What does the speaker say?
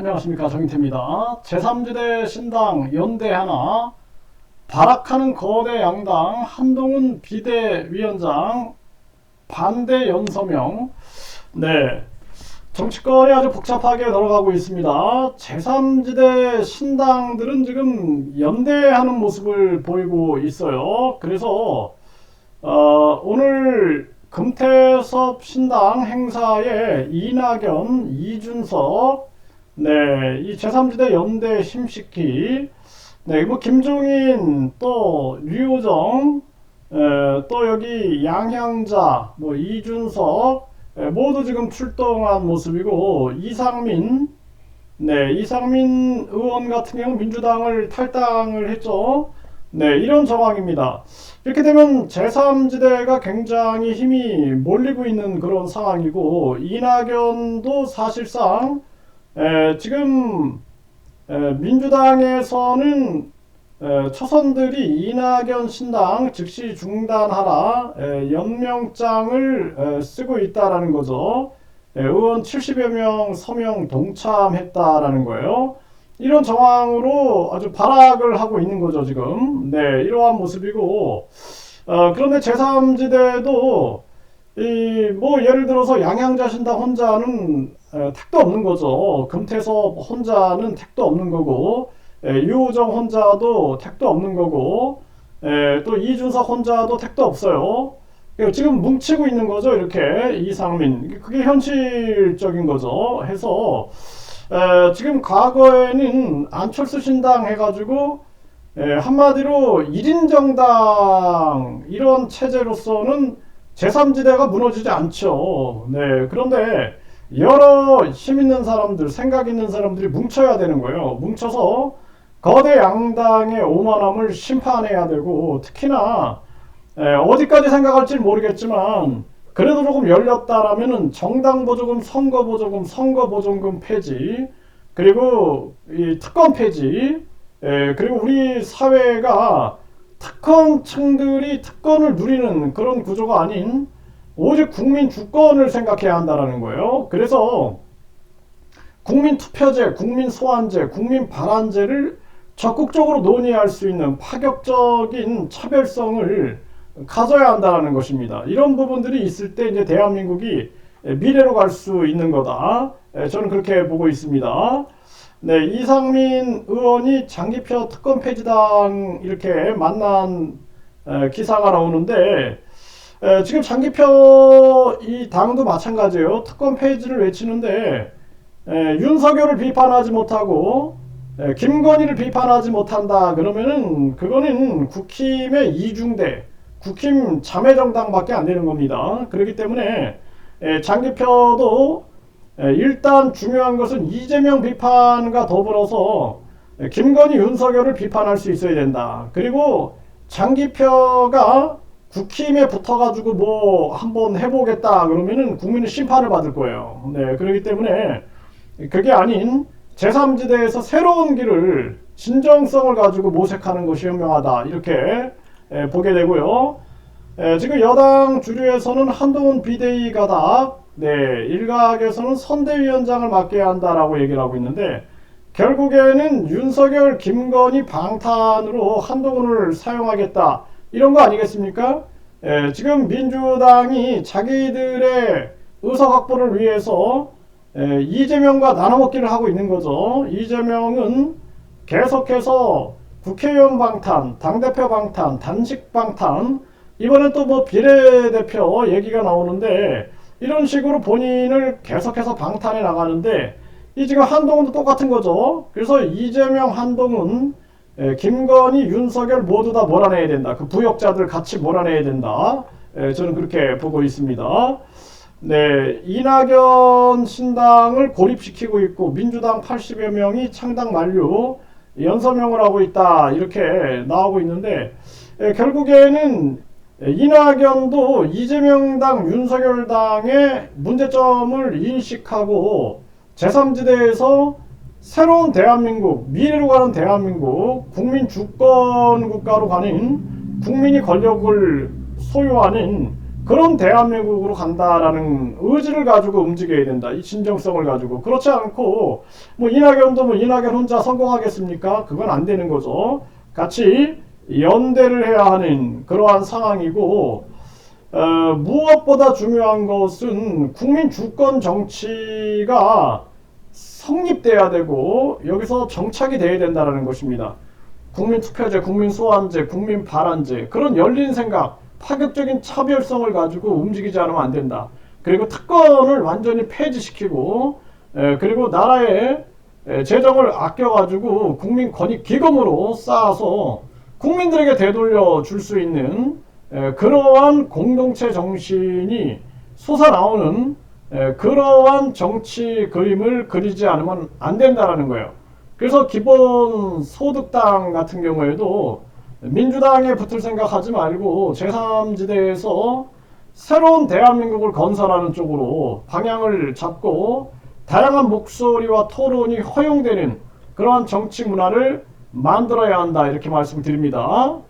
안녕하십니까 정인태입니다. 제3지대 신당 연대 하나 발악하는 거대 양당 한동훈 비대위원장 반대 연서명 네 정치권이 아주 복잡하게 돌아가고 있습니다. 제3지대 신당들은 지금 연대하는 모습을 보이고 있어요. 그래서 어, 오늘 금태섭 신당 행사에 이낙연, 이준석, 네, 이 제3지대 연대 힘시키, 네, 뭐 김종인, 또 류호정, 에, 또 여기 양향자, 뭐 이준석, 에, 모두 지금 출동한 모습이고 이상민, 네, 이상민 의원 같은 경우 민주당을 탈당을 했죠. 네, 이런 정황입니다. 이렇게 되면 제3지대가 굉장히 힘이 몰리고 있는 그런 상황이고 이낙연도 사실상 에, 지금 에, 민주당에서는 에, 초선들이 이낙연 신당 즉시 중단하라 에, 연명장을 에, 쓰고 있다라는 거죠. 에, 의원 70여 명 서명 동참했다라는 거예요. 이런 정황으로 아주 발악을 하고 있는 거죠, 지금. 네, 이러한 모습이고, 어, 그런데 제3지대도, 이, 뭐, 예를 들어서 양양자 신당 혼자는 에, 택도 없는 거죠. 금태섭 혼자는 택도 없는 거고, 에, 유호정 혼자도 택도 없는 거고, 에, 또 이준석 혼자도 택도 없어요. 지금 뭉치고 있는 거죠, 이렇게. 이상민. 그게 현실적인 거죠. 해서, 에, 지금 과거에는 안철수 신당 해가지고 에, 한마디로 1인 정당 이런 체제로서는 제3지대가 무너지지 않죠. 네, 그런데 여러 힘 있는 사람들, 생각 있는 사람들이 뭉쳐야 되는 거예요. 뭉쳐서 거대 양당의 오만함을 심판해야 되고 특히나 에, 어디까지 생각할지 모르겠지만 그래도 조금 열렸다라면은 정당 보조금, 선거 보조금, 선거 보조금 폐지, 그리고 이 특권 폐지, 에, 그리고 우리 사회가 특권층들이 특권을 누리는 그런 구조가 아닌 오직 국민 주권을 생각해야 한다라는 거예요. 그래서 국민 투표제, 국민 소환제, 국민 발안제를 적극적으로 논의할 수 있는 파격적인 차별성을 가져야 한다는 것입니다. 이런 부분들이 있을 때 이제 대한민국이 미래로 갈 수 있는 거다. 저는 그렇게 보고 있습니다. 네, 이상민 의원이 장기표 특검 폐지당 이렇게 만난 기사가 나오는데 지금 장기표 이 당도 마찬가지예요. 특검 폐지를 외치는데 윤석열을 비판하지 못하고 김건희를 비판하지 못한다 그러면은 그거는 국힘의 이중대 국힘 자매정당밖에 안 되는 겁니다. 그렇기 때문에 장기표도 일단 중요한 것은 이재명 비판과 더불어서 김건희 윤석열을 비판할 수 있어야 된다. 그리고 장기표가 국힘에 붙어가지고 뭐 한번 해보겠다 그러면은 국민은 심판을 받을 거예요. 네, 그렇기 때문에 그게 아닌 제3지대에서 새로운 길을 진정성을 가지고 모색하는 것이 현명하다. 이렇게 에, 보게 되고요. 에, 지금 여당 주류에서는 한동훈 비대위 가닥, 네, 일각에서는 선대위원장을 맡게 한다라고 얘기를 하고 있는데 결국에는 윤석열, 김건희 방탄으로 한동훈을 사용하겠다 이런 거 아니겠습니까? 에, 지금 민주당이 자기들의 의석 확보를 위해서 에, 이재명과 나눠먹기를 하고 있는 거죠. 이재명은 계속해서 국회의원 방탄, 당대표 방탄, 단식 방탄, 이번엔 또 뭐 비례대표 얘기가 나오는데 이런 식으로 본인을 계속해서 방탄해 나가는데 이 지금 한동훈도 똑같은 거죠. 그래서 이재명, 한동훈, 에, 김건희, 윤석열 모두 다 몰아내야 된다. 그 부역자들 같이 몰아내야 된다. 에, 저는 그렇게 보고 있습니다. 네, 이낙연 신당을 고립시키고 있고 민주당 80여 명이 창당 만료 연서명을 하고 있다 이렇게 나오고 있는데 에, 결국에는 이낙연도 이재명당 윤석열당의 문제점을 인식하고 제3지대에서 새로운 대한민국 미래로 가는 대한민국 국민 주권 국가로 가는 국민이 권력을 소유하는 그런 대한민국으로 간다라는 의지를 가지고 움직여야 된다. 이 진정성을 가지고 그렇지 않고 뭐 이낙연도 뭐 이낙연 혼자 성공하겠습니까? 그건 안 되는 거죠. 같이 연대를 해야 하는 그러한 상황이고 어, 무엇보다 중요한 것은 국민 주권 정치가 성립돼야 되고 여기서 정착이 돼야 된다는 것입니다. 국민 투표제, 국민 소환제, 국민 발언제 그런 열린 생각, 파격적인 차별성을 가지고 움직이지 않으면 안 된다. 그리고 특권을 완전히 폐지시키고 에, 그리고 나라의 에, 재정을 아껴가지고 국민 권익 기금으로 쌓아서 국민들에게 되돌려 줄 수 있는 에, 그러한 공동체 정신이 솟아나오는 에, 그러한 정치 그림을 그리지 않으면 안 된다라는 거예요. 그래서 기본 소득당 같은 경우에도 민주당에 붙을 생각하지 말고 제3지대에서 새로운 대한민국을 건설하는 쪽으로 방향을 잡고 다양한 목소리와 토론이 허용되는 그러한 정치 문화를 만들어야 한다 이렇게 말씀드립니다.